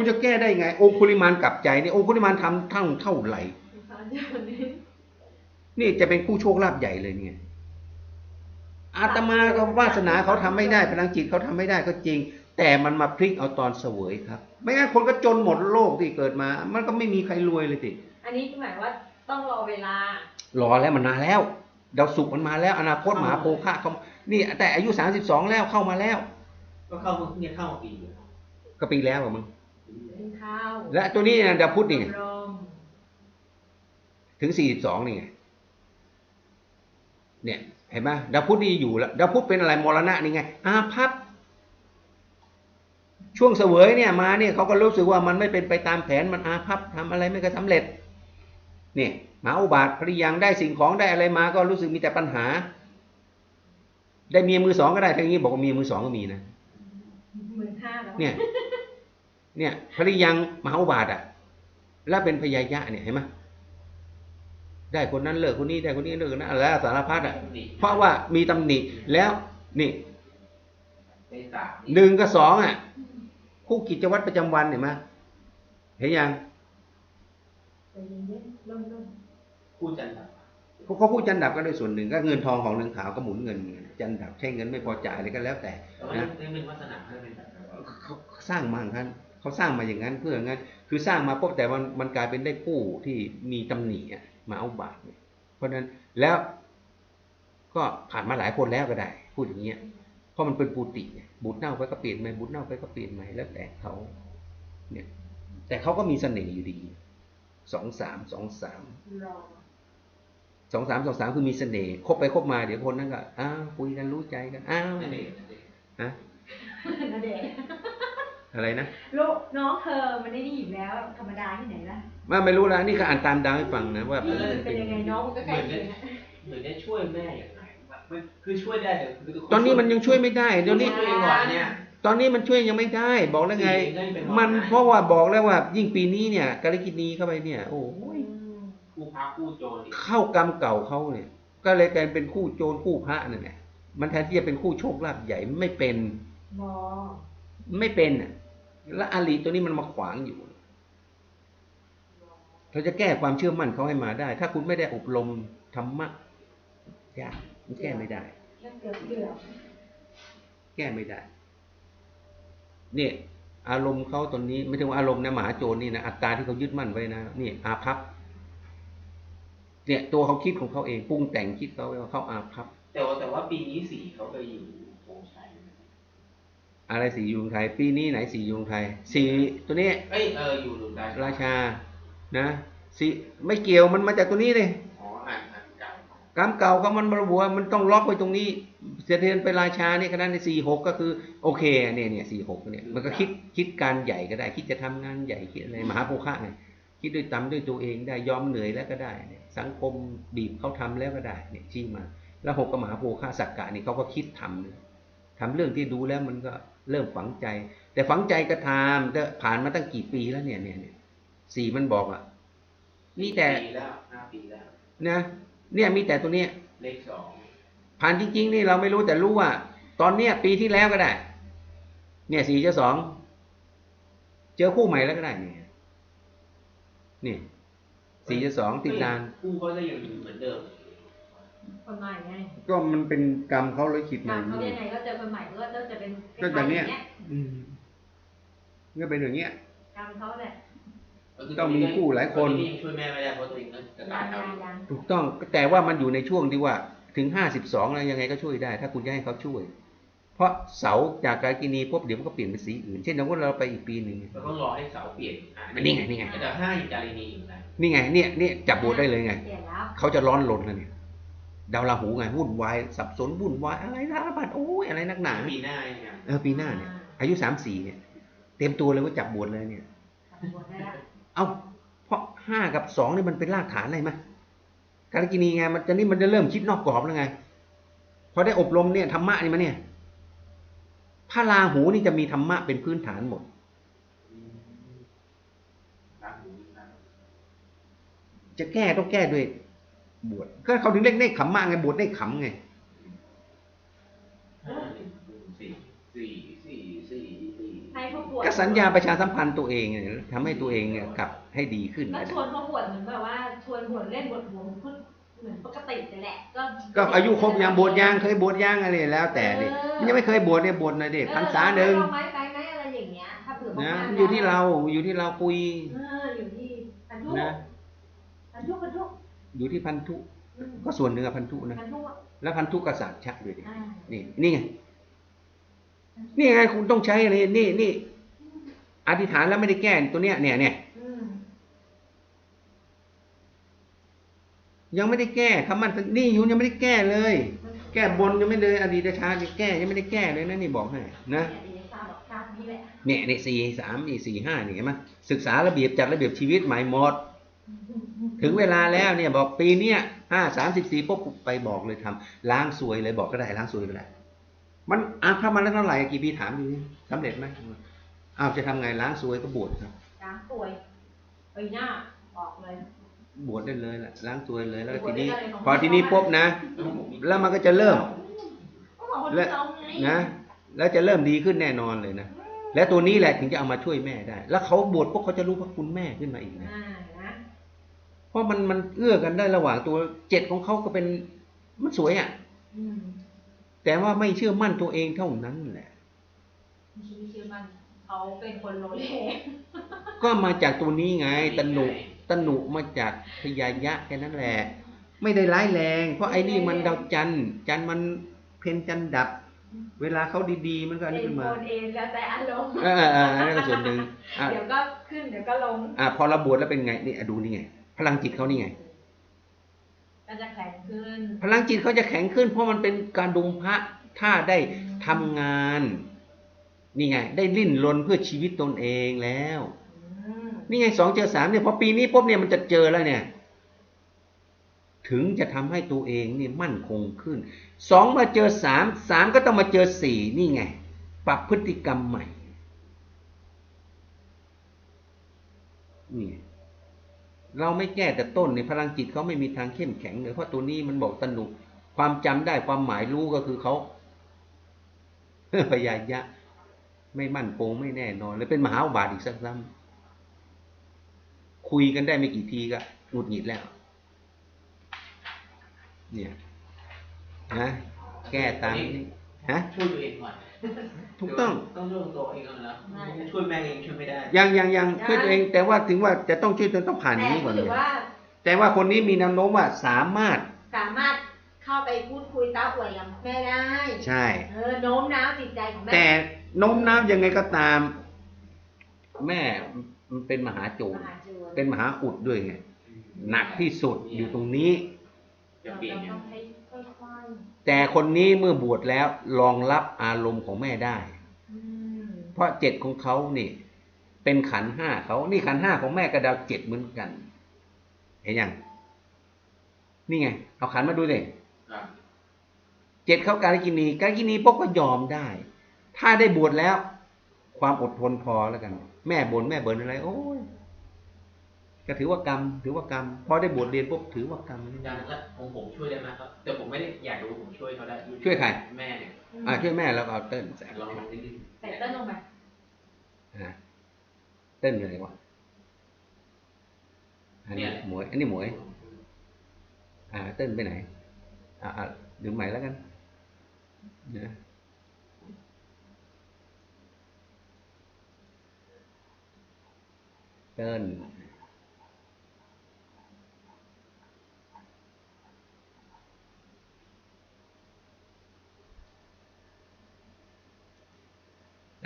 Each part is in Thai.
คุณจะแก้ได้ไง องคุลิมานกลับใจเนี่ยองคุลิมานทำเท่าเท่าไหร่สารอย่างนี้นี่จะเป็นผู้โชคลาภใหญ่เลยเนี่ยอาตมาก็วาสนาเขาทำไม่ได้พลังจิตเขาทำไม่ได้ก็จริง แต่มันมาพลิกเอาตอนเสวยครับ ไม่งั้นคนก็จนหมดโลกที่เกิดมา มันก็ไม่มีใครรวยเลยสิอันนี้หมายว่าต้องรอเวลา รอแล้วมันนานแล้วดาวศุกร์มันมาแล้ว อนาคตมหาโภคะเขานี่ แต่อายุสามสิบสองแล้วเข้ามาแล้ว ก็เข้ามาเนี่ยเข้ามาปีเดียวก็ปีแล้วอะมึง เป็นข้าวและตัวนี้นะดาวพุธนี่ไงรอมถึงสี่สิบสองนี่ไงเนี่ยเห็นไหมดาวพุธนี่อยู่แล้วดาวพุธเป็นอะไรมรณะนี่ไง อาภัพช่วงเสวยเนี่ยมาเนี่ยเขาก็รู้สึกว่ามันไม่เป็นไปตามแผนมันอาภัพทำอะไรไม่เคยสำเร็จเนี่ยหมาอุบาทภริยังได้สิ่งของได้อะไรมาก็รู้สึกมีแต่ปัญหา ได้เมียมือสองก็ได้ทั้งนี้บอกว่าเมียมือสองก็มีนะหมื่นห้าแล้วเนี่ย เนี่ยภริยังมหาอุบาทอะ แล้วเป็นพยายะเนี่ยเห็นไหมได้คนนั้นเลิกคนนี้ได้คนนี้เลิกคนนั้นแล้วสารพัดอะ เพราะว่ามีตำหนิแล้วนี่ได้สามหนึ่งกับสองอะ คู่กิจวัตรประจำวันเห็นไหมเห็นยังใจเย็นๆเริ่มเริ่มคู่จันทร์เขาเขาพูดจันดับก็ด้วยส่วนหนึ่งก็เงินทองของเรืองขาวก็หมุนเงิน จันดับใช้เงินไม่พอจ่ายอะไรก็แล้วแต่แต่ว่านี่เป็นวาสนาให้เป็นแบบนั้นเขาสร้างมาอย่างนั้น เขาสร้างมาอย่างนั้นเพื่ออย่างนั้น คือสร้างมาปุ๊บแต่มันมันกลายเป็นได้ผู้ที่มีตำหนิอะมาเอาบาปเนี่ยเพราะฉะนั้นแล้วก็ผ่านมาหลายคนแล้วก็ได้ พูดอย่างเงี้ยเพราะมันเป็นปูติไงบุตรเน่าไปก็เปลี่ยนใหม่บุตรเน่าไปก็เปลี่ยนใหม่แล้วแต่เขาเนี่ย แต่เขาก็มีเสน่ห์อยู่ดีสองสามสองสามรอสองสามสองสามคือมีเสน่ห์คบไปคบมาเดี๋ยวคนนั้นก็อ้าวคุยกันรู้ใจกันอ้าวนั่นเองนั่นเองฮะนาเดชน์ อะไรนะลูกน้องเธอมันได้ดีอยู่แล้วธรรมดาที่ไหนล่ะว่าไม่รู้นะนี่ก็อ่านตามดาวให้ฟังนะว่าเออเป็นยังไงน้องมันก็ใกล้เคียงอะเหมือนได้ช่วยแม่อย่างไรแบบมันคือช่วยได้แต่คือตอนนี้มันยังช่วยไม่ได้เดี๋ยวนี้ช่วยเองก่อนเนี่ยตอนนี้มันช่วยยังไม่ได้ บอกแล้วไงสี่เองก็ยังเป็นหมันได้เพราะว่าบอกแล้วว่า ยิ่งปีนี้เนี่ยกาลกินีเข้าไปเนี่ย โอ้ยอืมคู่พระคู่โจรอีกเข้ากรรมเก่าเขาเนี่ย ก็เลยกลายเป็นคู่โจรคู่พระนั่นแหละมันแทนที่จะเป็นคู่โชคลาภใหญ่ไม่เป็นบอ ไม่เป็นอะแล้วอาลีตัวนี้มันมาขวางอยู่เราจะแก้ความเชื่อมั่นเขาให้มาได้ ถ้าคุณไม่ได้อบรมธรรมะยากมันแก้ไม่ได้แก้ไม่ได้ เนี่ย อารมณ์เขาตอนนี้ไม่ถึงว่าอารมณ์นะหมาโจรนี่นะอัตราที่เขายึดมั่นไว้นะนี่อาภัพเนี่ยตัวเขาคิดของเขาเองปรุงแต่งคิดเขาว่าเขาอาภัพแต่ว่าแต่ว่าปีนี้สีเขาไปอยู่ อะไรสียุงไทย ปีนี้ไหนสียุงไทย สีตัวนี้เอ้ยเอออยู่หลุมได้ราชานะสีไม่เกี่ยวมันมาจากตัวนี้เลยอ๋ออ่านอ่านเก่ากรรมเก่าเขามันระบุว่ามันต้องล็อกไว้ตรงนี้ เสถียรไปราชาเนี่ยขนาดในสี่หกก็คือโอเคเนี่ยเนี่ยสี่หกเนี่ยมันก็คิดคิดการใหญ่ก็ได้ คิดจะทำงานใหญ่คิดอะไรมหาโภคะไงคิดด้วยตำด้วยตัวเองได้ยอมเหนื่อยแล้วก็ได้เนี่ยสังคมบีบเขาทำแล้วก็ได้เนี่ยชี้มา แล้วหกกับมหาโภคะสักกะนี่เขาก็คิดทำเลยทำเรื่องที่ดูแล้วมันก็ เริ่มฝังใจ แต่ฝังใจก็ทำแต่ผ่านมาตั้งกี่ปีแล้วเนี่ยเนี่ยเนี่ยสี่มันบอกอะมีแต่ปีแล้วห้าปีแล้วนะเนี่ยมีแต่ตัวเนี้ยเลขสองผ่านจริง ๆ นี่เราไม่รู้แต่รู้ว่า ตอนเนี้ยปีที่แล้วก็ได้ เนี่ยสี่เจ้าสองเจอคู่ใหม่แล้วก็ได้เนี่ยนี่สี่เจ้าสองติดนานคู่เขาจะยังเหมือนเดิม คนใหม่ไงก็มันเป็นกรรมเขาเลยคิดกรมารมเขายังไงก็เจอคนใหม่ก็จะเป็นก็อย่างเนี้ยคล้อืมก็เป็นอย่างเงี้ย กรรมเขาแหละต้องมีคู่หลายคน ตอยังช่วยแม่ไม่ได้เพราะตัวเองก็จะยาตายงเอายางยางถูกต้องแต่ว่ามันอยู่ในช่วงที่ว่าถึงห้าสิบสองแล้วยังไงก็ช่วยได้ ถ้าคุณจะให้เขาช่วย เพราะเสาจากกาลกินีปุ๊บเดี๋ยวมันก็เปลี่ยนเป็นสีอื่น เช่นสมมติเราไปอีกปีหนึ่ง เราต้องรอให้เสาเปลี่ยนอะนี่ไงนี่ไง แต่ห้าอยู่จารีนีอยู่นะนี่ไงเนี่ยเนี่ยจับบทได้เลยไง เปลี่ยนแล้วเขาจะร้อนรนแล้วเนี่ย ดาวราหูไงวุ่นวายสับสนวุ่นวายอะไรสารพัดโอ้ยอะไรนักหนาปีหน้าเนี่ยเออปีหน้าเนี่ย อายุสามสี่เนี่ย เต็มตัวเลยว่าจับบทเลยเนี่ยทำบทได้แล้วเอาเพราะห้ากับสองนี่มันเป็นรากฐานอะไรไหมกาลกินีไงมันจะนี่มันจะเริ่มคิดนอกกรอบแล้วไงพอได้อบรมเนี่ยธรรมะนี่มาเนี่ยพระราหูนี่จะมีธรรมะเป็นพื้นฐานหมดรักหนูรักจะแก้ต้องแก้ด้วย บวชก็เขาถึงเรียกเนคขมมะไงบวชเนคขำไงห้าหนึ่งสี่สี่สี่สี่สี่ให้พวกบวดก็สัญญาประชาสัมพันธ์ตัวเองเนี่ยทำให้ตัวเองเนี่ยกลับให้ดีขึ้นก็นะชวนเขาบวชเหมือนแบบว่าชวนบวชเล่นบวชบวชเหมือนปกตินี่แหละก็ก็อายุครบยังบวชยังเคยบวชยังอะไรแล้ว แต่ดิมันยังไม่เคยบวชเนี่ยบวชหน่อยดิพรรษาหนึ่งเออลองไม้ไปไหมอะไรอย่างเงี้ยถ้าเผื่อนะมากๆมันอยู่ที่เราอยู่ที่เราคุยเอออยู่ที่พันธุนะพันธุพันธุ อยู่ที่พันธุอืมก็ส่วนหนึ่งอะพันธุนะพันธุอะแล้วพันธุกษัตริย์ชักด้วยดิอ่านี่นี่ไง นี่ไงคุณต้องใช้อะไรนี่นี่อธิษฐานแล้วไม่ได้แก้ตัวเนี้ยเนี่ยเนี่ยอืมยังไม่ได้แก้คำมันนี่อยู่ยังไม่ได้แก้เลย แก้บนยังไม่เลย อดีตชาติยังแก้ยังไม่ได้แก้เลยนะนี่บอกให้นะเนี่ยดีทราบหรอกทราบนี่แหละเนี่ยนี่สี่สามนี่สี่ห้านี่เห็นไหมศึกษาระเบียบจัดระเบียบชีวิตใหม่หมด ถึงเวลาแล้วเนี่ยบอกปีเนี้ยห้าสามสิบสี่ปุ๊บไปบอกเลยทำล้างสวยเลยบอกก็ได้ล้างสวยก็ได้ มันอะถ้ามันแล้วเท่าไหร่กี่ปีถามดูนี่สำเร็จไหมอ้าวจะทำไงล้างสวยก็บวชครับ ล้างสวยปีหน้าออกเลย บวชได้เลยแหละล้างสวยเลยแล้วบวทีชได้นี้เลยของพอทีนี้ปุ๊บนะ แล้วมันก็จะเริ่มก็บอกว่าและเราไงนะ แล้วจะเริ่มดีขึ้นแน่นอนเลยนะและตัวนี้แหละถึงจะเอามาช่วยแม่ได้ แล้วเขาบวชพวกเขาจะรู้พระคุณแม่ขึ้นมาอีกนะอ่านะ เพราะมันมันเอื้อกันได้ระหว่างตัวเจ็ดของเขาก็เป็นมันสวยอะอืมแต่ว่าไม่เชื่อมั่นตัวเองเท่านั้นแหละไม่เชื่อมันเขาเป็นคนโลเลก็มาจากตัวนี้ไงตนุตนุมาจากพยายะแค่นั้นแหละไม่ได้ร้ายแรง เพราะไอ้นี่มันดาวจันทร์จันทร์มันเพนจันทร์ดับ เวลาเขาดีๆ มันก็อันนี้เป็นขึ้นคมานเองแล้วแต่อารมณ์เออเออเอออันนั่นก็ส่วนหนึ่งอะเดี๋ยวก็ขึ้นเดี๋ยวก็ลงอะพอเราบวชแล้วเป็นไงนี่อะดูนี่ไง พลังจิตเขานี่ไงก็จะแข็งขึ้น พลังจิตเขาจะแข็งขึ้น เพราะมันเป็นการดุงพระถ้าได้ทำงานนี่ไง ได้ลิ้นรนเพื่อชีวิตตนเองแล้วอืมนี่ไงสองเจอสามเนี่ยพอปีนี้ปุ๊บเนี่ยมันจะเจอแล้วเนี่ย ถึงจะทำให้ตัวเองเนี่ยมั่นคงขึ้นสองมาเจอสามสามก็ต้องมาเจอสี่นี่ไง ปรับพฤติกรรมใหม่นี่ไง เราไม่แก้แต่ต้นในพลังจิตเขาไม่มีทางเข้มแข็งเลยเพราะตัวนี้มันบอกตนุความจำได้ความหมายรู้ก็คือเขาพยายะ ไม่มั่นคงไม่แน่นอนเลยเป็นมหาอุบาทอีกสักซ้ำคุยกันได้ไม่กี่ทีก็หงุดหงิดแล้ว เนี่ยนะแก้ตามนี้ฮะช่วยตัวเองก่อน ถูกต้อง ต้องช่วยตัวเองก่อนแล้วช่วยแม่เองช่วยไม่ได้ยังยังยังช่วยตัวเอง แต่ว่าถึงว่าจะต้องช่วยตัวต้องผ่านอแต่ย่างนี้ก่อนถืเนี่อยว่าแต่ว่าคนนี้มีแนวโน้มว่าสามารถ สามารถเข้าไปพูดคุยต้าอวยกับแม่ได้ใช่ เออโน้มน้าวจิตใจของแม่แต่โน้มน้าวยังไงก็ตาม แม่มันเป็นมหาโจรมหาจูนเป็นมหาอุดด้วยไงหนักที่สุดอยู่ตรงนี้ จะเราเปลี่ยนต้องให้ค่อย แต่คนนี้เมื่อบวชแล้วรองรับอารมณ์ของแม่ได้ เพราะเจ็ดของเขานี่เป็นขันห้าเขา นี่ขันห้าของแม่กระดาวเจ็ดเหมือนกัน เห็นยัง นี่ไง เอาขันมาดูเลยเจ็ดเขาการกินีการกินีปุ๊บก็ยอมได้ ถ้าได้บวชแล้ว ความอดทนพอแล้วกัน แม่บนแม่เบินอะไร โอ้ย ก็ถือว่ากรรม ถือว่ากรรมพอได้บวชเรียนปุ๊บถือว่ากรรมอาจารย์แล้วของผมช่วยได้ไหมครับ แต่ผมไม่ได้อยากรู้ผมช่วยเขาได้ช่วยใครแม่เนี่ยอ่าช่วยแม่แล้วก็เอาเต้นใส่ลองลองนิดใส่เต้นลงไปอ่าเต้นอยู่ไหนวะอันนี้หมวย อันนี้หมวย อ่า เต้นไปไหน อ่าอ่าดึงใหม่แล้วกันนะเต้น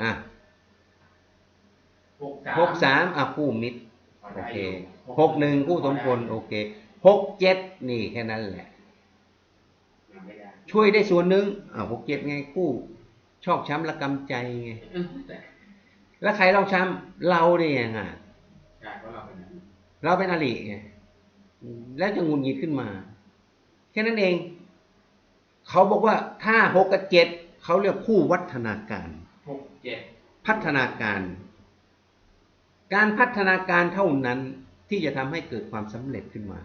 อะหกสามหกสามอะคู่มิตรโอเคหกหนึ่งคู่สมพลโอเคหกเจ็ดนี่แค่นั้นแหละไม่ได้ช่วยได้ส่วนหนึ่งอ่าหกเจ็ดไงคู่ ชอกช้ำระกำใจไงเออแต่แล้วใครลองช้ำเราเนี่ยไงกลายว่าเราเป็นอย่างนั้นเราเป็นอริไงแล้วจะหงุนหงิดขึ้นมา แค่นั้นเอง เขาบอกว่าถ้าหกกับเจ็ดเขาเรียกคู่วัฒนาการหกเจ็ด พัฒนาการ การพัฒนาการเท่านั้นที่จะทำให้เกิดความสำเร็จขึ้นมา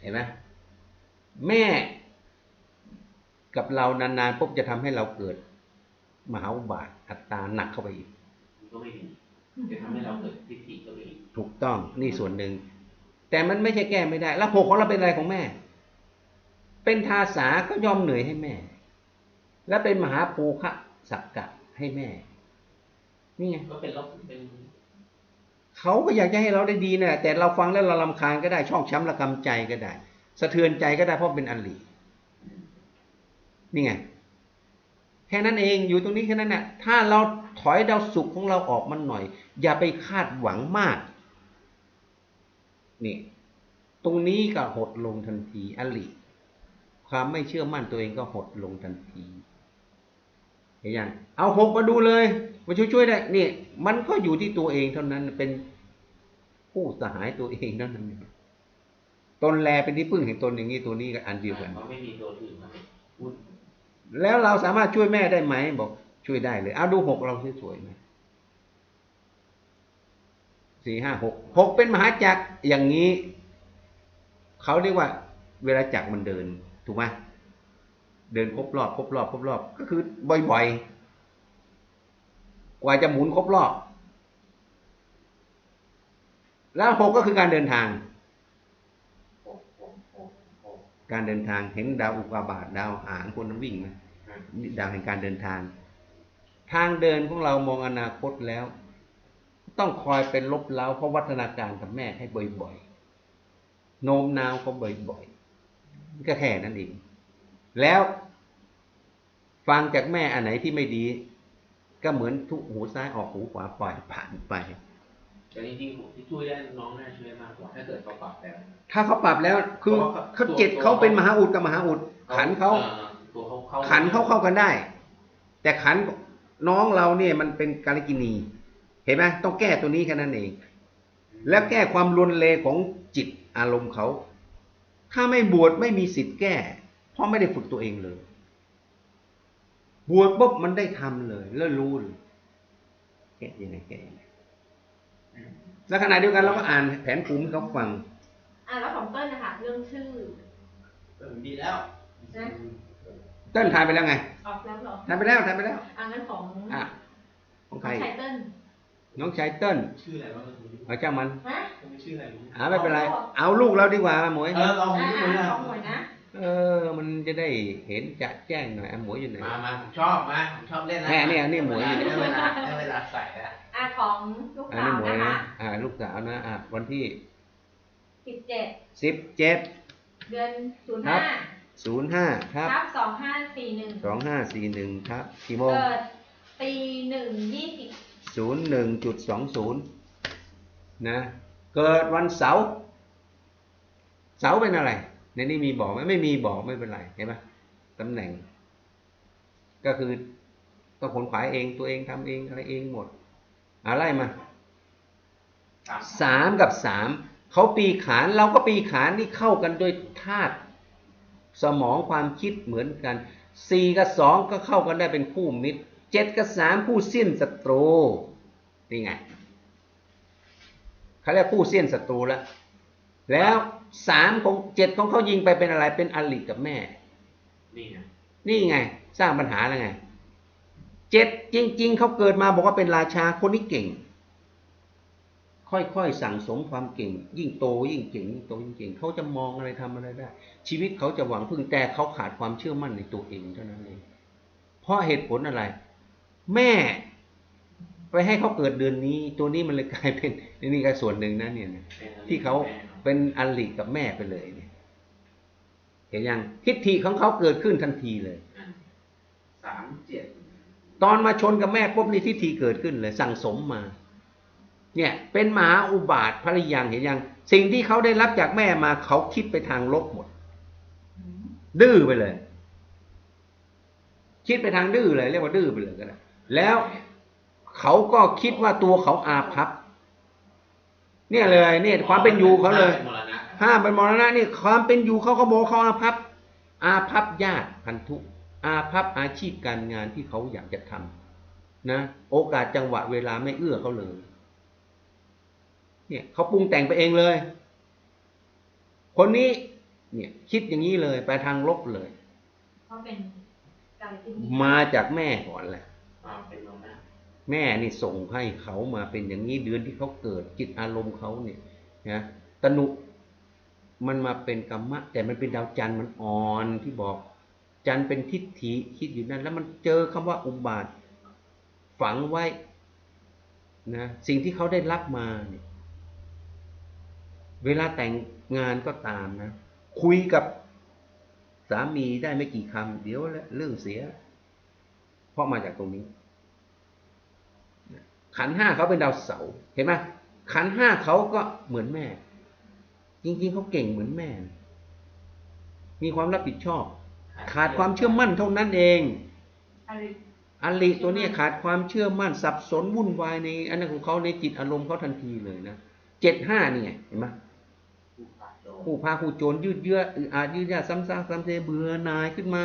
เห็นไหมแม่กับเรานานๆปุ๊บจะทำให้เราเกิดมหาอุบาทอัตตาหนักเข้าไปอีกมันก็ไม่ดีจะทำให้เราเกิดทิฏฐิตัวเองถูกต้องนี่ส่วนหนึ่ง แต่มันไม่ใช่แก้ไม่ได้ แล้วหกของเราเป็นอะไรของแม่ เป็นทาสาก็ยอมเหนื่อยให้แม่ และเป็นมหาภูคะ สักกะให้แม่ นี่ไงก็เป็นลบเป็นเขาก็อยากจะให้เราได้ดีนะแต่เราฟังแล้วเราลำคาญก็ได้ชอกช้ำระกำใจก็ได้ สะเทือนใจก็ได้เพราะเป็นอันลีนี่ไงแค่นั้นเองอยู่ตรงนี้แค่นั้นน่ะถ้าเราถอยดาวสุขของเราออกมันหน่อย อย่าไปคาดหวังมากนี่ตรงนี้ก็หดลงทันทีอลิความไม่เชื่อมั่นตัวเองก็หดลงทันที เห็นยังเอาหกมาดูเลย มาช่วยช่วยๆได้นี่มันก็อยู่ที่ตัวเองเท่านั้นเป็นผู้สหายตัวเองเท่านั้นตนแลเป็นที่พึ่งแห่งตนอย่างนี้ตัวนี้ก็อันเดียวกันเขาไม่มีตัวอื่นมาพูดแล้วเราสามารถช่วยแม่ได้ไหมบอกช่วยได้เลยเอาดูหกเราสวยๆไหมสี่ห้าหกหกเป็นมหาจักรอย่างนี้ เขาเรียกว่า เวลาจักรมันเดิน ถูกไหม เดินครบรอบครบรอบครบรอบ ก็คือบ่อยๆ กว่าจะหมุนครบรอบ แล้วหกก็คือการเดินทาง การเดินทางเห็นดาวอุกกาบาตดาวหางคนนั้นวิ่งไหมดาวแห่งการเดินทาง ทางเดินของเรามองอนาคตแล้ว ต้องคอยเป็นลบเล้าเพราะวัฒนาการกับแม่ให้บ่อยๆ โน้มน้าวเขาบ่อยๆก็แค่นั้นเอง แล้วฟังจากแม่อันไหนที่ไม่ดี ก็เหมือนทุกหูซ้ายออกหูขวาปล่อยผ่านไปแต่จริงๆผมที่ช่วยได้น้องน่าช่วยมากกว่าถ้าเกิดเขาปรับแล้วถ้าเขาปรับแล้วคือตัวเขาเขาเจ็ดเขาเป็นมหาอุดกับมหาอุดขันเขาออตัวเขาเข้าขันเขาเข้ากันได้ แต่ขันน้องเราเนี่ยมันเป็นกาลกินี เห็นไหมต้องแก้ตัวนี้แค่นั้นเอง แล้วแก้ความรุนเลของจิตอารมณ์เขา ถ้าไม่บวชไม่มีสิทธิ์แก้ เพราะไม่ได้ฝึกตัวเองเลย บวชปุ๊บมันได้ทำเลย แล้วรู้เลยแก้ยังไงแก้ยังไงแล้วขณะเดียวกันเราก็อ่านแผนภูมิให้เขาฟัง อะแล้วของเติ้ลนะคะเรื่องชื่อเออดีแล้วนะเต้นทายไปแล้วไงออกแล้วเหรอทายไปแล้วทายไปแล้วอะงั้นของอะของใครชายเติ้ลน้องชายเติ้ลชื่ออะไรวะเมื่อกี้เอาเจ้ามันฮะมันชื่ออะไรรู้อ่าไม่เป็นไร เอาลูกเราดีกว่าหมวยเออลองอะดูอะนะของหวยนะ เออ มันจะได้เห็นจะแจ้งหน่อยอะหมวยอยู่ไหน มามาผมชอบมาผมชอบเล่นนะแน่เนี่ยเนี่ยหมวยอยู่ได้เวลาได้เวลาใส่แล้วอะของลูกอันสานี้วหมวยนะคะนะอ่า ลูกสาวนะอะวันที่สิบเจ็ดสิบเจ็ด เดือนศูนย์ครัห้าบ ศูนย์ห้าครับทับสองห้าสี่หนึ่งสองห้าสี่หนึ่งครับกี่โมงเกิดตีหนึ่งยี่สิบศูนย์หนึ่งจุดสองศูนย์นะ เกิดวันเสาร์เสาร์เป็นอะไร ในนี้มีบอกไหมไม่มีบอกไม่เป็นไรเห็นไหมตำแหน่ง ก็คือต้องขนขวายเองตัวเองทำเองอะไรเองหมดอะไรมาสามกับสามเขาปีขานเราก็ปีขานนี่เข้ากันโดยธาตุสมองความคิดเหมือนกันสี่กับสองก็เข้ากันได้เป็นคู่มิตรเจ็ดกับสามคู่สิ้นศัตรูนี่ไงเขาเรียกคู่สิ้นศัตรูแล้วแล้ว สามของเจ็ดของเขายิงไปเป็นอะไรเป็นอลิกับแม่ นี่ไงนี่ไง สร้างปัญหาแล้วไงเจ็ดจริง ๆเขาเกิดมาบอกว่าเป็นราชาคนนี้เก่ง ค่อยๆสั่งสมความเก่ง ยิ่งโตยิ่งเก่งยิ่งโตยิ่งเก่งเขาจะมองอะไรทำอะไรได้ ชีวิตเขาจะหวังพึ่งแต่เขาขาดความเชื่อมั่นในตัวเองเท่านั้นเองเพราะเหตุผลอะไร แม่ ไปให้เขาเกิดเดือนนี้ ตัวนี้มันเลยกลายเป็นนี่ก็ส่วนหนึ่งนะเนี่ยนะป็นอะไรที่เขาเป็นอลิกับแม่ไปเลยเนี่ยเห็นยังทิฏฐิของเขาเกิดขึ้นทันทีเลยอะสามเจ็ดตอนมาชนกับแม่ปุ๊บนี่ทิฏฐิเกิดขึ้นเลย สั่งสมมา เนี่ยเป็นมหาอุบาทภริยังเห็นยัง สิ่งที่เขาได้รับจากแม่มาเขาคิดไปทางลบหมด ดื้อไปเลย คิดไปทางดื้อเลย เรียกว่าดื้อไปเลยก็ได้แล้ว เขาก็คิดว่าตัวเขาอาภัพเนี่ยเลยเนี่ยความเป็นอยู่เขาเลยมรณะห้ามเป็นมรณะนี่ความเป็นอยู่เขาก็บอกเขาอาภัพอาภัพญาติพันธุอาภัพอาชีพการงานที่เขาอยากจะทำนะโอกาสจังหวะเวลาไม่เอื้อเขาเลย เนี่ยเขาปรุงแต่งไปเองเลย คนนี้เนี่ยคิดอย่างนี้เลยไปทางลบเลยเพราะเป็นการที่มาจากแม่ก่อนแหละ แม่นี่ส่งให้เขามาเป็นอย่างนี้เดือนที่เขาเกิดจิตอารมณ์เขาเนี่ยนะตนุมันมาเป็นกรรมะ แต่มันเป็นดาวจันทร์มันอ่อนที่บอก จันทร์เป็นทิฏฐิคิดอยู่นั่น แล้วมันเจอคำว่าอุบาทฝังไว้นะสิ่งที่เขาได้รับมาเนี่ยเวลาแต่งงานก็ตามนะ คุยกับสามีได้ไม่กี่คำเดี๋ยวเรื่องเสีย เพราะมาจากตรงนี้ ขันห้าเขาเป็นดาวเสาร์เห็นไหมขันห้าเขาก็เหมือนแม่ จริงๆเขาเก่งเหมือนแม่ มีความรับผิดชอบ ขาดความเชื่อมั่นเท่านั้นเองอะไรอลิตัวนี้ขาดความเชื่อมั่นสับสนวุ่นวายในอันนั้นของเขาในจิตอารมณ์เขาทันทีเลยนะเจ็ดห้านี่ไงเห็นไหมผู้พาผู้โจรยืดเยื้ออาจยืดยาซ้ำซากซ้ำเซเบื่อหน่ายขึ้นมา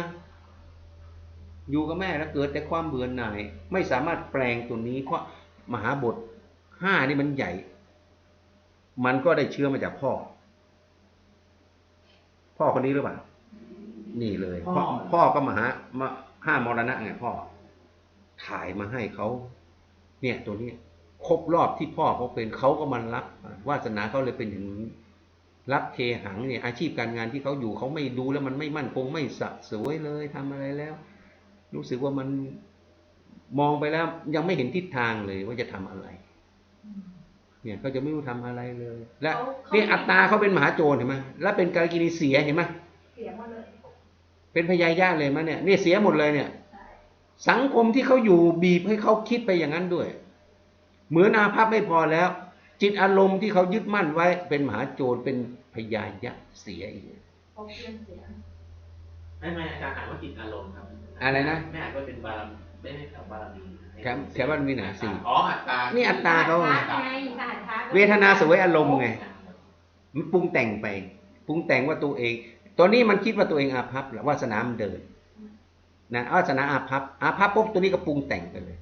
อยู่กับแม่แล้วเกิดแต่ความเบื่อหน่าย ไม่สามารถแปลงตัวนี้เพราะ มหาบทห้านี่มันใหญ่ มันก็ได้เชื้อมาจากพ่อ พ่อคนนี้หรือเปล่า นี่เลยพ่อพ่อก็มาหามาห้ามรณะไงพ่อ ถ่ายมาให้เขาเนี่ยตัวนี้ครบรอบที่พ่อเขาเป็นเขาก็มันรับวาสนาเขาเลยเป็นอย่างนี้รับเคหังเนี่ยอาชีพการงานที่เขาอยู่เขาไม่ดูแล้วมันไม่มั่นคงไม่สะสวยเลยทำอะไรแล้ว รู้สึกว่ามัน มองไปแล้วยังไม่เห็นทิศทางเลยว่าจะทำอะไร เนี่ยเขาจะไม่รู้ทำอะไรเลย และเนี่ยอัตตาเขาเป็นมหาโจรเห็นไหมแล้วเป็นกาลกินีเสียเห็นไหมเสียหมดเลยเป็นพยายาเลยมั้ยเนี่ยเนี่ยเสียหมดเลยเนี่ย สังคมที่เขาอยู่บีบให้เขาคิดไปอย่างนั้นด้วย เหมือนอาภัพไม่พอแล้ว จิตอารมณ์ที่เขายึดมั่นไว้ เป็นมหาโจรเป็นพยายะเสียอีกพอเพียนเสียไม่ไม่อาจารย์อ่านว่าจิตอารมณ์ครับ อะไรนะไม่อ่านว่าเป็นบารมี ไม่ได้แถวบารมีแถวแถวบารมีไหนสี่ อ๋ออัตตานี่ อัตตาเขาสหัสไงสหัสช้าก็เวทนาสวยอารมณ์ไง มันปรุงแต่งไป ปรุงแต่งว่าตัวเอง ตอนนี้มันคิดว่าตัวเองอาภัพแหละวาสนามันเดิน นะวาสนาอาภัพอาภัพปุ๊บตัวนี้ก็ปรุงแต่งไปเลย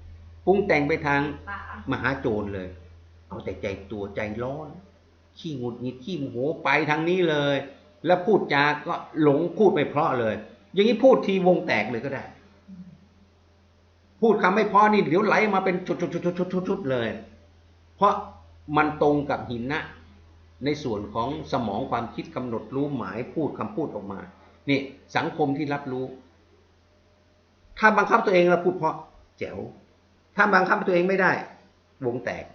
ปรุงแต่งไปทางตามหาโจรเลย เอาแต่ใจตัวใจร้อน ขี้หงุดหงิดขี้โมโหไปทางนี้เลย แล้วพูดจาก็หลงพูดไม่เพราะเลย อย่างนี้พูดทีวงแตกเลยก็ได้ พูดคำไม่เพราะนี่เดี๋ยวไหลมาเป็นชุดๆๆๆๆเลย เพราะมันตรงกับหินนะในส่วนของสมองความคิดกำหนดรู้หมายพูดคำพูดออกมานี่สังคมที่รับรู้ ถ้าบังคับตัวเองแล้วพูดเพราะแจ๋ว ถ้าบังคับตัวเองไม่ได้ วงแตก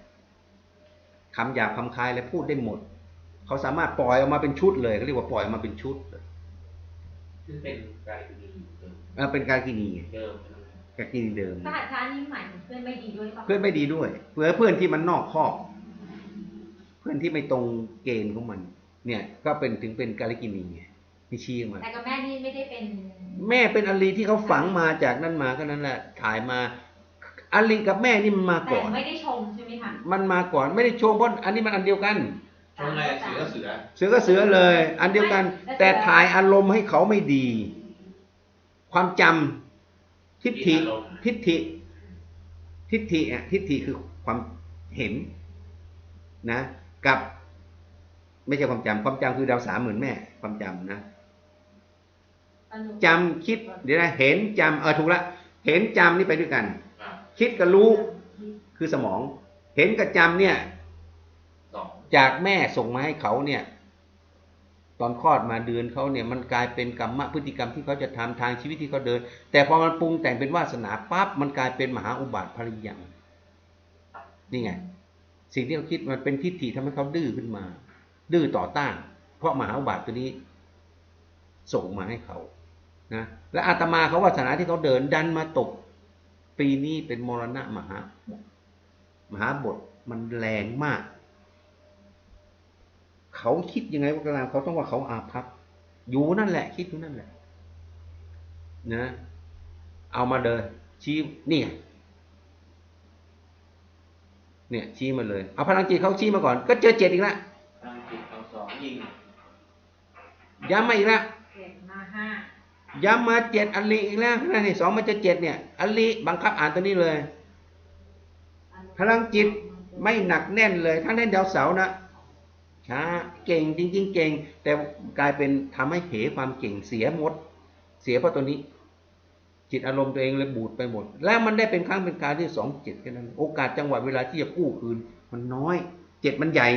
คำหยาบคำคายและพูดได้หมด เขาสามารถปล่อยออกมาเป็นชุดเลยเขาเรียกว่าปล่อยออกมาเป็นชุดเลยซึ่งเป็นไกลกินีเดิมเออเป็นการกินีไงเดิม เป็นการกินีเดิม สหัสช้านี่หมายถึงเพื่อนไม่ดีด้วยป่ะเพื่อนไม่ดีด้วยเพื่อเพื่อนที่มันนอกข้อกเพื่อนที่ไม่ตรงเกณฑ์ของมัน เนี่ย ก็เป็นถึงเป็นกาลกินีไงที่ชี้ออกมา แต่กับแม่นี่ไม่ได้เป็นแม่เป็นอลีที่เขาฝังมาจากนั่นมาก็นั่นแหละถ่ายมาอลีกับแม่นี่มันมาแต่ก่อน ไม่ได้ชมใช่ไหมคะมันมาก่อนไม่ได้โชว์เพราะอันนี้มันอันเดียวกันช่วงแรกเสือเสือเสือก็เสือเลย อันเดียวกัน แต่ถ่ายอารมณ์ให้เขาไม่ดี ความจำ ทิฏฐิทิฏฐิทิฏฐิอะทิฏฐิคือความเห็นนะ กับ ไม่ใช่ความจำความจำคือดาวสามเหมือนแม่ ความจำนะสนุกจำคิด เดี๋ยวนะเห็นจำเออถูกละเห็นจำนี่ไปด้วยกันอะคิดกับรู้คือสมอง เห็นกับจำเนี่ยสองจากแม่ส่งมาให้เขาเนี่ย ตอนคลอดมาเดือนเขาเนี่ยมันกลายเป็นกรรมะพฤติกรรมที่เขาจะทำทางชีวิตที่เขาเดิน แต่พอมันปรุงแต่งเป็นวาสนาปั๊บมันกลายเป็นมหาอุบาทภริยังนี่ไง สิ่งที่เขาคิดมันเป็นทิฏฐิทำให้เขาดื้อขึ้นมา ดื้อต่อต้าน เพราะมหาอุบาทตัวนี้ ส่งมาให้เขานะและอาตมาเขาวาสนาที่เขาเดินดันมาตก ปีนี้เป็นมรณะมหามหาบทมันแรงมาก เขาคิดยังไงว่ากลางเขาต้องว่าเขาอาภัพอยู่นั่นแหละ คิดอยู่นั่นแหละ นะ เอามาเดิน ชี้เนี่ย เนี่ย ชี้มาเลย เอาพลังจิตเขาชี้มาก่อน ก็เจอเจ็ดอีกแล้วตั้งจิตเอาสองยิงย้ำมาอีกแล้วเจ็ดมาห้าย้ำมาเจ็ดอัลลีอีกแล้วนั่นนี่สองมาจะเจ็ดเนี่ยอัลลีบังคับอ่านตัวนี้เลย พลังจิตไม่หนักแน่นเลยทั้งเล่นดาวเสาร์นะ ช้าเก่งจริง ๆ เก่ง แต่กลายเป็นทำให้เหความเก่งเสียหมด เสียเพราะตัวนี้ จิตอารมณ์ตัวเองเลยบูดไปหมด แล้วมันได้เป็นครั้งเป็นคราวที่สองเจ็ดแค่นั้น โอกาสจังหวะเวลาที่จะกู้คืน มันน้อย เจ็ดมันใหญ่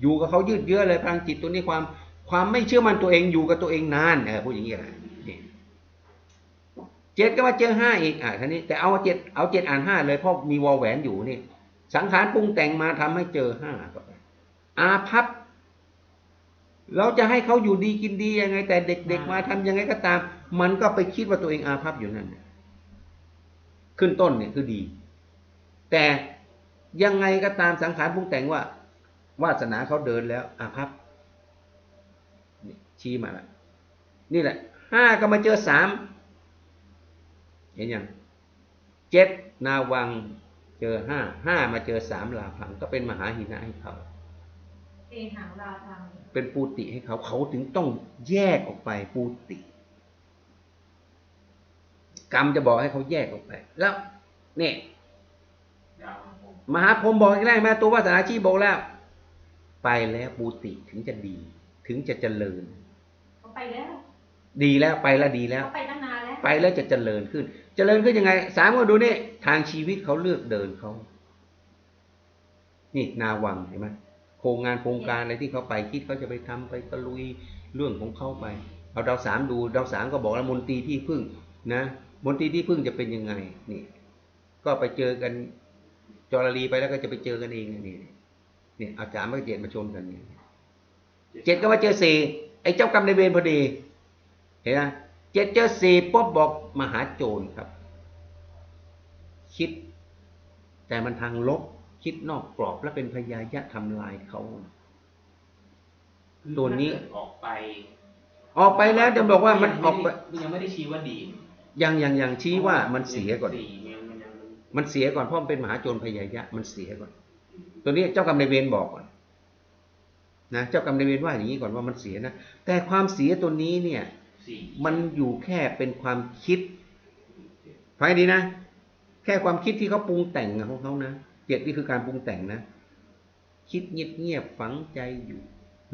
อยู่กับเขายืดเยื้อเลยพลังจิตตัวนี้ความความไม่เชื่อมั่นตัวเองอยู่กับตัวเองนานเออพูดอย่างนี้นะนี่เจ็ดก็มาเจอห้าอีกอะท่านี้แต่เอาเจ็ดเอาเจ็ดอ่านห้าเลยเพราะมีวอลแหวนอยู่นี่ สังขารปรุงแต่งมาทำให้เจอห้าก็ไป อาพับ เราจะให้เขาอยู่ดีกินดียังไง แต่เด็กๆมาทำยังไงก็ตาม มันก็ไปคิดว่าตัวเองอาภัพอยู่นั่นน่ะขึ้นต้นเนี่ยคือดี แต่ยังไงก็ตามสังขารปรุงแต่งว่า วาสนาเขาเดินแล้ว อาภัพนี่ชี้มาละนี่แหละห้าก็มาเจอสามเห็นยังเจ็ดนาวังเจอห้าห้ามาเจอสามลาพังก็เป็นมหาหินะให้เขา เอหังราทังเป็นปูติให้เขาเขาถึงต้องแยกออกไปปูติ กรรมจะบอกให้เขาแยกออกไป แล้วเนี่ยยาวครับผมมหาพรหมบอกอีกแล้วแม่ตัววาสนาชีพบอกแล้ว ไปแล้วปูติถึงจะดี ถึงจะเจริญเขาไปแล้ว ดีแล้วไปแล้วดีแล้วเขาไปตั้งนานแล้วไปแล้วจะเจริญขึ้น เจริญขึ้นยังไง สามก็ดูนี่ทางชีวิตเขาเลือกเดินเขานี่นาวังเห็นไหม โครงงานโครงการอะไรที่เขาไปคิดเขาจะไปทำไปตะลุยเรื่องของเขาไปเอาดาวสามดูดาวสามก็บอกแล้วมนตรีที่พึ่งนะมนตรีที่พึ่งจะเป็นยังไงนี่ก็ไปเจอกันจอรลีไปแล้วก็จะไปเจอกันเองนี่เนี่ยเอาสามกับเจ็ดมาชนกันเนี่ยเจ็ดก็มาเจอสี่ไอ้เจ้ากรรมในเวรพอดีเห็นไหมเจ็ดเจอสี่ปุ๊บบอกมหาโจรครับ คิด แต่มันทางลบ คิดนอกกรอบและเป็นพยายะทำลายเขา ตัวนี้ถ้าเกิดออกไป ออกไปแล้วจะบอกว่ามันออกไปยังไม่ได้ชี้ว่าดียังยังยังชี้ว่ามันเสียก่อนสี่ยังมันยังมันเสียก่อนเพราะมันเป็นมหาโจรพยายะ มันเสียก่อน ตัวนี้เจ้ากรรมนายเวรบอกก่อนนะเจ้ากรรมนายเวรว่าอย่างนี้ก่อนว่ามันเสียนะแต่ความเสียตัวนี้เนี่ยสี่มันอยู่แค่เป็นความคิดฟังให้ดีนะ แค่ความคิดที่เขาปรุงแต่งของเขานะ เจ็ดนี่คือการปรุงแต่งนะ คิดเงียบๆฝังใจอยู่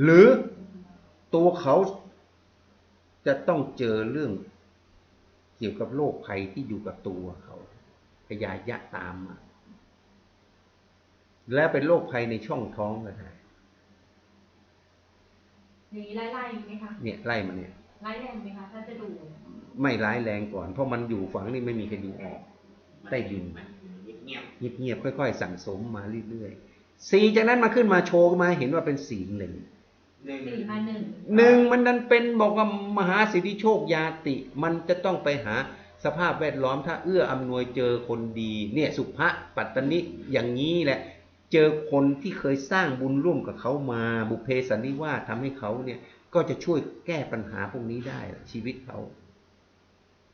หรือตัวเขาจะต้องเจอเรื่องเกี่ยวกับโรคภัยที่อยู่กับตัวเขาพยายะตามมา และเป็นโรคภัยในช่องท้องก็ได้มีไล่ไล่ๆไหมคะเนี่ยไล่มาเนี่ยไล่แรงไหมคะถ้าจะดู ไม่ร้ายแรงก่อน เพราะมันอยู่ฝังนี่ไม่มีใครดูออกใต้ดินมัน เงียบเงียบๆค่อย ๆ สั่งสมมาเรื่อยๆสี่จากนั้นมาขึ้นมาโชว์มาเห็นว่าเป็นสี่หนึ่งๆหนึ่งสี่มาหนึ่งหนึ่งมันดันเป็นบอกว่ามหาสิทธิโชคยาติ มันจะต้องไปหาสภาพแวดล้อมถ้าเอื้ออำนวยเจอคนดีเนี่ยสุภะปัตตนิอย่างนี้แหละ เจอคนที่เคยสร้างบุญร่วมกับเขามาบุพเพสันนิวาสทำให้เขาเนี่ยก็จะช่วยแก้ปัญหาพวกนี้ได้ชีวิตเขา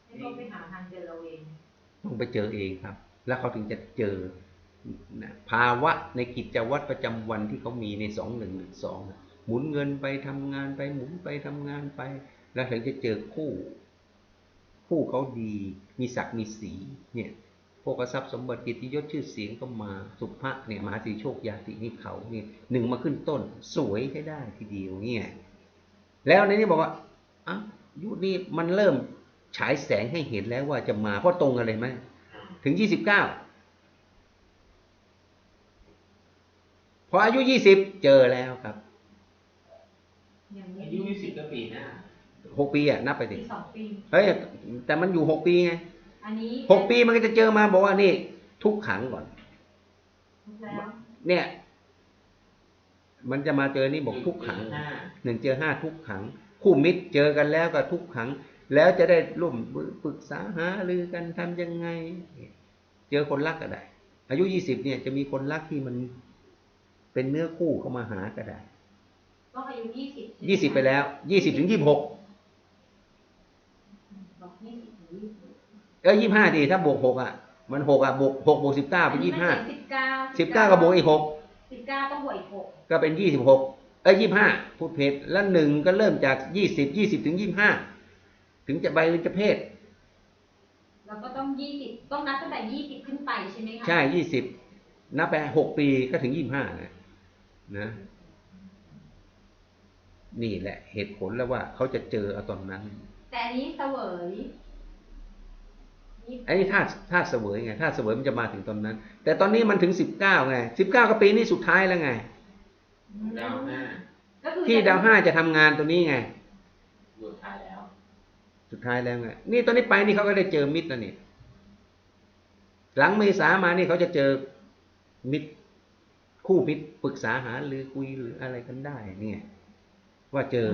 ให้เขาไปหาทางเจอเราเอง ต้องไปเจอเองครับ แล้วเขาถึงจะเจอนะภาวะในกิจวัตรประจำวันที่เขามีในสองหนึ่งหนึ่งสองหมุนเงินไปทำงานไปหมุนไปทำงานไป แล้วถึงจะเจอคู่ คู่เขาดี มีศักดิ์มีสีเนี่ยพวกทรัพย์สมบัติกิติยศชื่อเสียงก็มาสุภะเนี่ยมหาสีโชคยาตินี่เขาเนี่ยหนึ่งมาขึ้นต้น สวยใช้ได้ทีเดียวเนี่ยแล้วในนี้บอกว่าอะยุคนี้มันเริ่มฉายแสงให้เห็นแล้วว่าจะมาเพราะตรงกันเลยไหม ถึงยี่สิบเก้าพออายุยี่สิบเจอแล้วครับอย่างอานี้ยุยี่สิบก็ปีหน้าหกปีอะนับไปสิปีสองปี เฮ้ย แต่มันอยู่หกปีไง อันนี้หกปีมันก็จะเจอมาบอกว่านี่ ทุกขังก่อนแล้วเนี่ย มันจะมาเจอนี่บอกทุกขังห้าหนึ่งเจอห้าทุกขัง คู่มิตรเจอกันแล้วก็ทุกขัง แล้วจะได้ร่วมปรึกษาหารือกันทำยังไง เจอคนรักก็ได้ อายุยี่สิบเนี่ยจะมีคนรักที่มันเป็นเนื้อคู่เข้ามาหาก็ได้ต้องอายุยี่สิบยี่สิบไปแล้วยี่สิบถึงยี่สิบหกบอกยี่สิบถึงยี่สิบเอ้ยยี่ห้าดีถ้าบวกหกอะ มันหกอะบวกหกบวกสิบเก้าเป็นยี่ห้าสิบเก้าสิบเก้าก็บวกอีกหกสิบเก้าต้องบวกอีกหกก็เป็นยี่สิบหกเอ้ยยี่ห้าพูดเพศแล้วหนึ่งก็เริ่มจากยี่สิบยี่สิบถึงยี่ห้า ถึงจะใบเป็นจะเพศแล้วก็ต้องยี่สิบต้องนับตั้งแต่ยี่สิบขึ้นไปใช่ไหมคะใช่ยี่สิบนับไปหกปีก็ถึงยี่ห้านะนะ นี่แหละเหตุผลแล้วว่าเขาจะเจอเอาตอนนั้น แต่อันนี้เสวยยี่ไอ้นี่ธาตุธาตุเสวยไงธาตุเสวยมันจะมาถึงตอนนั้น แต่ตอนนี้มันถึงสิบเก้าไงสิบเก้าก็ปีนี้สุดท้ายแล้วไงดาวหน้าก็คือที่ดาวห้าจะทำงานตัวนี้ไงอยู่ท้ายแล้ว สุดท้ายแล้วไงนี่ตอนนี้ไปนี่เขาก็ได้เจอมิตรแล้วนี่หลังเมษามานี่เขาจะเจอมิตรคู่มิตรปรึกษาหาหรือคุยหรืออะไรกันได้นี่ไงว่าเจอ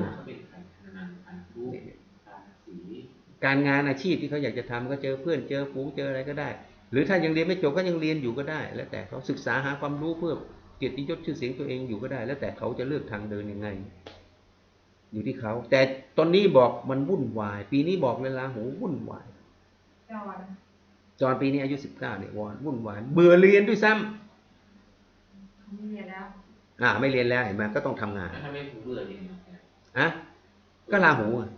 การงานอาชีพที่เขาอยากจะทำก็เจอเพื่อนเจอฝูงเจออะไรก็ได้ หรือถ้ายังเรียนไม่จบก็ยังเรียนอยู่ก็ได้ แล้วแต่เขาศึกษาหาความรู้เพื่อเกียรติยศชื่อเสียงตัวเองอยู่ก็ได้ แล้วแต่เขาจะเลือกทางเดินยังไง อยู่ที่เขา แต่ตอนนี้บอกมันวุ่นวาย ปีนี้บอกเลยลาหูวุ่นวายจอนจอนปีนี้อายุสิบเก้าเนี่ยวอนวุ่นวายเบื่อเรียนด้วยซ้ำไม่เรียนแล้วอ่าไม่เรียนแล้วเห็นไหมก็ต้องทำงานแล้วทำไมถึงเบื่ออย่างนี้อะก็ลาหูอะ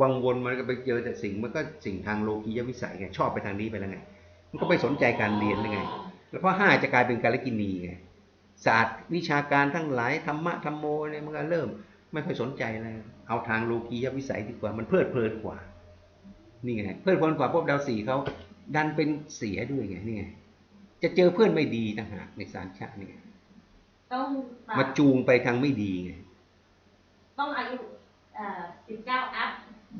วังวนมันก็ไปเจอแต่สิ่งมันก็สิ่งทางโลกียวิสัยไงชอบไปทางนี้ไปแล้วไง มันก็ไม่สนใจการเรียนเลยไง แล้วเพราะห้าจะกลายเป็นการลกินีไงศาสตร์วิชาการทั้งหลายธรรมะธรรมโมเนี่ยมันก็เริ่ม ไม่ค่อยสนใจแล้วเอาทางโลกียวิสัยดีกว่า มันเพลิดเพลินกว่า นี่ไงเพลิดเพลินกว่าพวกดาวสี่เขาดันเป็นเสียด้วยไงนี่ไงจะเจอเพื่อนไม่ดีต่างหากในสารชาตินี่ไงต้องปรับมาจูงไปทางไม่ดีไงต้องอายุเอ่อสิบเก้าอัพ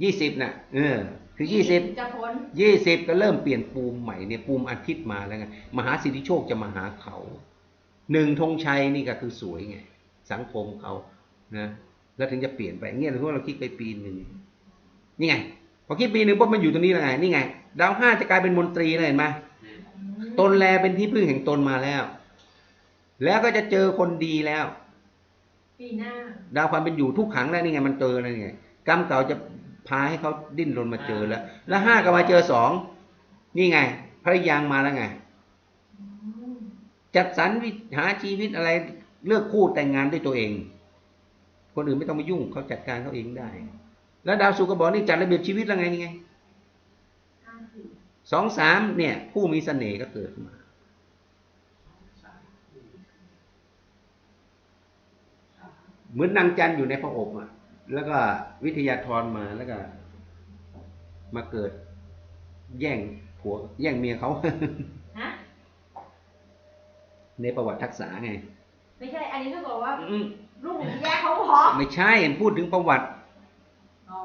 ยี่สิบน่ะเออคือยี่สิบจะพ้นยี่สิบก็เริ่มเปลี่ยนปูมใหม่เนี่ยปูมอาทิตย์มาแล้วไงมหาสิทธิโชคจะมาหาเขาหนึ่งธงชัยนี่ก็คือสวยไงสังคมเขานะ แล้วถึงจะเปลี่ยนไปเงี้ยเราเราคิดไปปีหนึ่งนี่ไง พอคิดปีหนึ่งปุ๊บมันอยู่ตรงนี้แล้วไงนี่ไง ดาวห้าจะกลายเป็นมนตรีแล้วเห็นไหมตนแลเป็นที่พึ่งแห่งตนมาแล้ว แล้วก็จะเจอคนดีแล้วปีหน้าดาวความเป็นอยู่ทุกขังแล้วนี่ไงมันเจอแล้วนี่ไงกรรมเก่าจะพาให้เขาดิ้นรนมาเจอแล้ว แล้วห้าก็มาเจอสองนี่ไงพระยางมาแล้วไง จัดสรรวิหาชีวิตอะไรเลือกคู่แต่งงานด้วยตัวเอง คนอื่นไม่ต้องมายุ่งเขาจัดการเขาเองได้ แล้วดาวศุกร์ก็บอกนี่จัดระเบียบชีวิตแล้วไงนี่ไงห้าสี่สองสามเนี่ย ผู้มีเสน่ห์ก็เกิดมาเหมือนนางจันทร์อยู่ในพระอบอะ แล้วก็วิทยาธรมาแล้วก็ มาเกิด แย่งผัว แย่งเมียเขาฮะในประวัติทักษะไง ไม่ใช่ อันนี้เขาบอกว่าอืม ลูกหนูแยกเขาพอไม่ใช่เห็นพูดถึงประวัติอ๋อ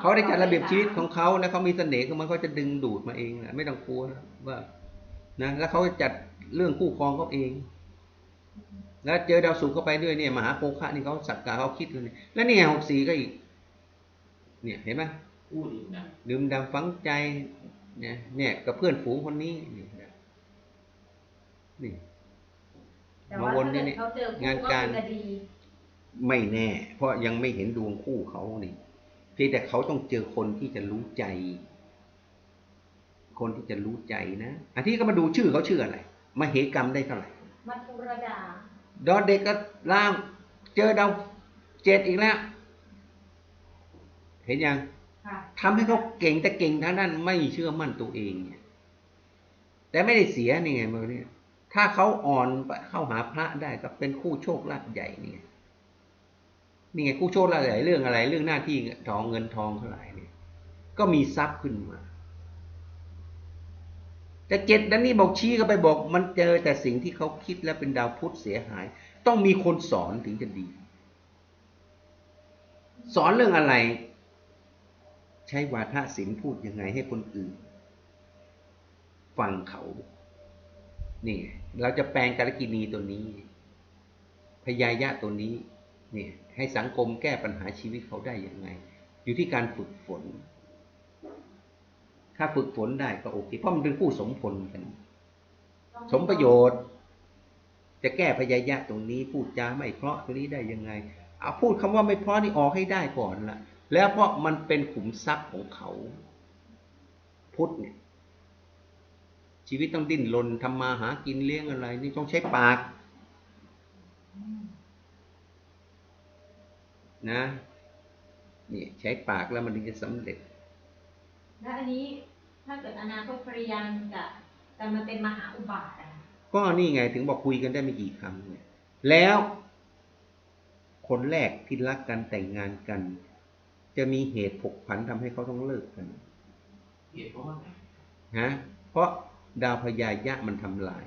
เขาได้จัดระเบียบชีวิตของเขาแล้วเขามีเสน่ห์ของมันเขาจะดึงดูดมาเองนะไม่ต้องกลัวนะว่านะแล้วเขาจัดเรื่องคู่ครองเขาเอง แล้วเจอดาวศุกร์เข้าไปด้วยเนี่ยมหาโภคะนี่เขาสักกาเขาคิดเลยแล้วนี่ไงหกสี่ก็อีก เนี่ยเห็นไหมพูดอีกนะดื่มดำฝังใจเนี่ยเนี่ยกับเพื่อนฝูงคนนี้นี่นี่แต่ว่ามาวนถ้านี่เกิดเขาเจอคู่งานก็การคือจะดี ไม่แน่ เพราะยังไม่เห็นดวงคู่เขานี่เพียงแต่เขาต้องเจอคนที่จะรู้ใจ คนที่จะรู้ใจนะอันที่ก็มาดูชื่อเขาชื่ออะไรมาเหกรรมได้เท่าไหร่มัทุรดาดอเด็กก็ล่างเจอดาวเจ็ดอีกแล้ว เห็นยังค่ะทำให้เขาเก่งแต่เก่งทางด้านไม่เชื่อมั่นตัวเองเนี่ยแต่ไม่ได้เสียนี่ไงมันเนี่ยถ้าเขาอ่อนไปเข้าหาพระได้ก็เป็นคู่โชคลาภใหญ่นี่ไง นี่ไงคู่โชคลาภใหญ่เรื่องอะไรเรื่องหน้าที่ทองเงินทองเท่าไหร่เนี่ยก็มีทรัพย์ขึ้นมา แต่เจ็ดดันนี่บอกชี้ก็ไปบอกมันเจอแต่สิ่งที่เขาคิดแล้วเป็นดาวพุธเสียหาย ต้องมีคนสอนถึงจะดี สอนเรื่องอะไร ใช้วาทศิลป์พูดยังไงให้คนอื่น ฟังเขา นี่ เราจะแปลงกาลกินีตัวนี้ พยายะตัวนี้ เนี่ยให้สังคมแก้ปัญหาชีวิตเขาได้ยังไง อยู่ที่การฝึกฝน ถ้าฝึกฝนได้ก็โอเคเพราะมันเป็นคู่สมผลกัน สมประโยชน์ จะแก้พยายะตรงนี้พูดจาไม่เพราะตรงนี้ได้ยังไงเอาพูดคำว่าไม่เพราะนี่ออกให้ได้ก่อนละแล้วเพราะมันเป็นขุมทรัพย์ของเขา พุทธเนี่ยชีวิตต้องดิ้นรนทำมาหากินเลี้ยงอะไร นี่ต้องใช้ปาก นะนี่ใช้ปากแล้วมันถึงจะสำเร็จ แล้วอันนี้ถ้าเกิดอนาคตภริยาจะจะมาเป็นมหาอุบาทอะก็นี่ไงถึงบอกคุยกันได้ไม่กี่คำเนี่ยแล้ว คนแรกที่รักกันแต่งงานกัน จะมีเหตุผกผันทำให้เขาต้องเลิกกัน เหตุเพราะว่าไงฮะเพราะดาวพญายะมันทำลาย